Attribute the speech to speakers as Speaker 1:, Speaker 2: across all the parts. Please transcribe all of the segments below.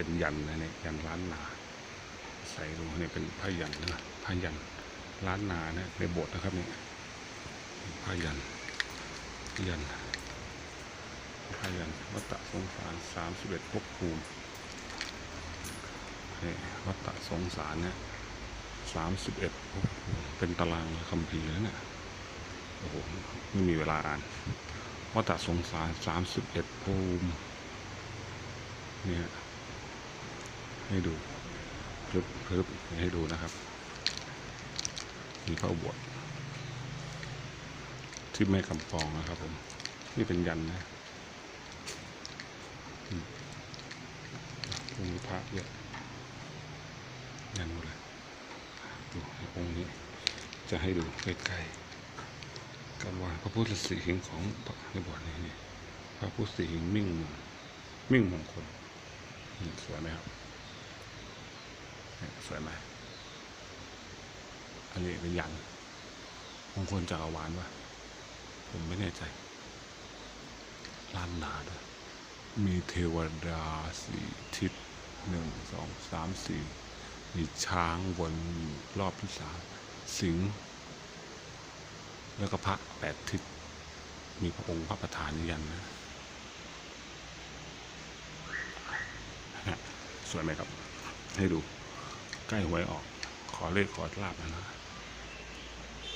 Speaker 1: เป็นยันนะเนี่ยยันล้านนาใส่ลงเนี่ยเป็นผ้ายันนะผ้ายันล้านนานะในโบสถ์นะครับเนี่ยผ้ายันยันผ้ายันวัตตะสงสารสามสิบเอ็ดภพภูมินี่วัตตะสงสารเนี่ยสามสิบเอ็ดภพภูมิเป็นตารางคัมภีแล้วเนี่ยโอ้โหไม่มีเวลาอ่านวัตตะสงสารสามสิบเอ็ดภูมิเนี่ย ให้ดูพลึบพลึบให้ดูนะครับมีพระอุโบสถที่แม่กำปองนะครับผม นี่เป็นยันนะมตรงนี้พระเยอะยันหมดเลยดูองค์นี้ จะให้ดูใกล้ๆการวางพระพุทธสีหิงของพระในบสถ์นี้นี่พระพุทธสีหิงมิ่งมงมิ่งมงคลสวยไหมครับ สวยไหมอันนี้เป็นยันมงคลจักรวาลวะผมไม่แน่ใจล้านนาด้วยมีเทวดาสี่ทิศหนึ่งสองสามสี่มีช้างวนรอบที่สามสิงห์แล้วก็พระแปดทิศมีพระองค์พระประธานยันนะฮะสวยไหมครับ ให้ดู ใกล้หวยออก ขอเลขขอลาบนะนะ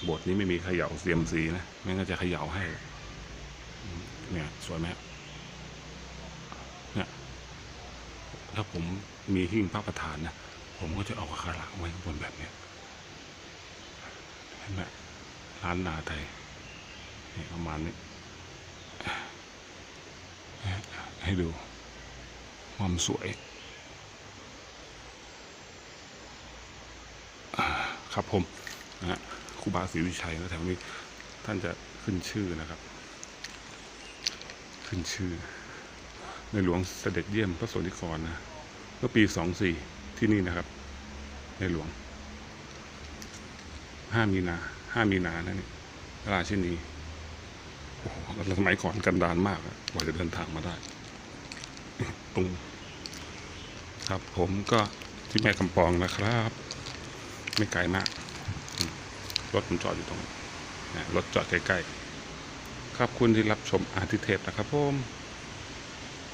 Speaker 1: บทนี้ไม่มีเขย่าเซียมซีนะไม่งั้นจะเขย่าให้ เนี่ย สวยไหมเนี่ยถ้าผมมีหิ้งพระประธานนะผมก็จะเอาคาระไว้บนแบบเนี้ยเห็นไหมร้านนาไทยนี่ประมาณนี้ให้ดูความสวย ครับผมนะฮะครูบาศรีวิชัยนะแถวนี้ท่านจะขึ้นชื่อนะครับ ขึ้นชื่อ ในหลวงเสด็จเยี่ยมพระสดิกรนะเมื่อปีสองสี่ที่นี่นะครับ ในหลวงห้ามีนาห้ามีนานะนี่ราชินีโอ้โหสมัยก่อนกันดานมากอะกว่าจะเดินทางมาได้ตรงครับผมก็ที่แม่กำปองนะครับ ไม่ไกลมาก รถผมจอดอยู่ตรงนี้รถจอดใกล้ๆ ขอบคุณที่รับชมอาทิเทพนะครับผม